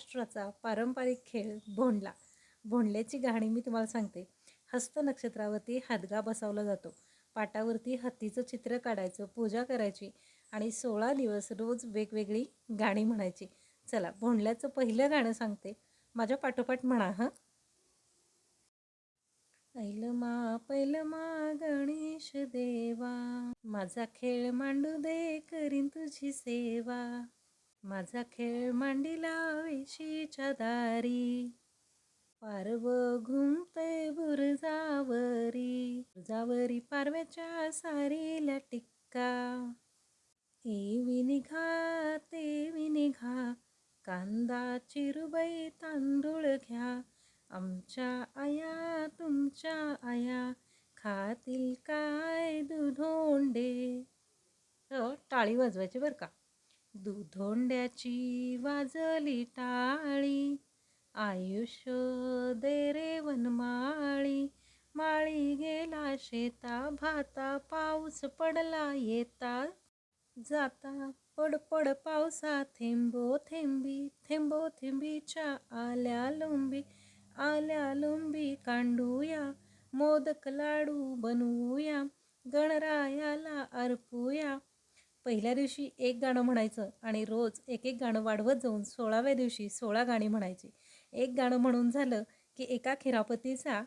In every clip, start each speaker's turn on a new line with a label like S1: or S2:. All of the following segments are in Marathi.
S1: महाराष्ट्राचा पारंपरिक खेळ भोंडला. भोंडल्याची गाणी मी तुम्हाला सांगते. हस्त नक्षत्रावरती हादगा बसवला जातो. पाटावरती हत्तीचं चित्र काढायचं पूजा करायची आणि सोळा दिवस रोज वेगवेगळी गाणी म्हणायची. चला भोंडल्याचं पहिलं गाणं सांगते. माझ्या पाठोपाठ म्हणा हं? ऐलमा पैलमा गणेश देवा. माझा खेळ मांडू दे करीन तुझी सेवा. माझा खेळ मांडीला वेशीच्या दारी. पारव घुमते बुरजावरी. बुरजावरी पारव्याच्या सारीला टिक्का. एवी निघा तेवी निघा. कांदा चिरुबाई तांदूळ घ्या. आमच्या आया तुमच्या आया. खातील काय दुधोंडे. हो, टाळी वाजवायची बरं का? दुधोंड्याची वाजली टाळी आयुष्य दे रे वनमाळी. माळी गेला शेता भाता पाऊस पडला येता. जाता पड पड पावसा थेंबो थेंबी थेंबो थेंबीच्या आल्या लोंबी आल्या लोंबी कांडूया मोदक लाडू बनवूया गणरायाला अर्पूया. पहिल्या दिवशी एक गाणं म्हणायचं आणि रोज एक एक गाणं वाढवत जाऊन सोळाव्या दिवशी सोळा गाणी म्हणायची. एक गाणं म्हणून झालं की एका खिरापतीचा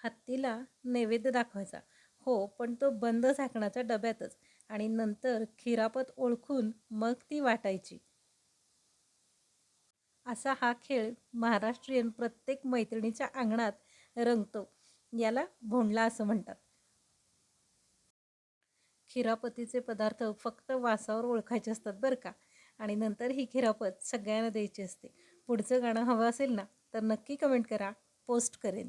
S1: हत्तीला नैवेद्य दाखवायचा. हो पण तो बंद झाकणाच्या डब्यातच आणि नंतर खिरापत ओळखून मग ती वाटायची. असा हा खेळ महाराष्ट्रीयन प्रत्येक मैत्रिणीच्या अंगणात रंगतो. याला भोंडला असं म्हणतात. खिरापतीचे पदार्थ फक्त वासावर ओळखायचे असतात बरं का. आणि नंतर ही खिरापत सगळ्यांना द्यायची असते. पुढचं गाणं हवं असेल ना तर नक्की कमेंट करा. पोस्ट करेन.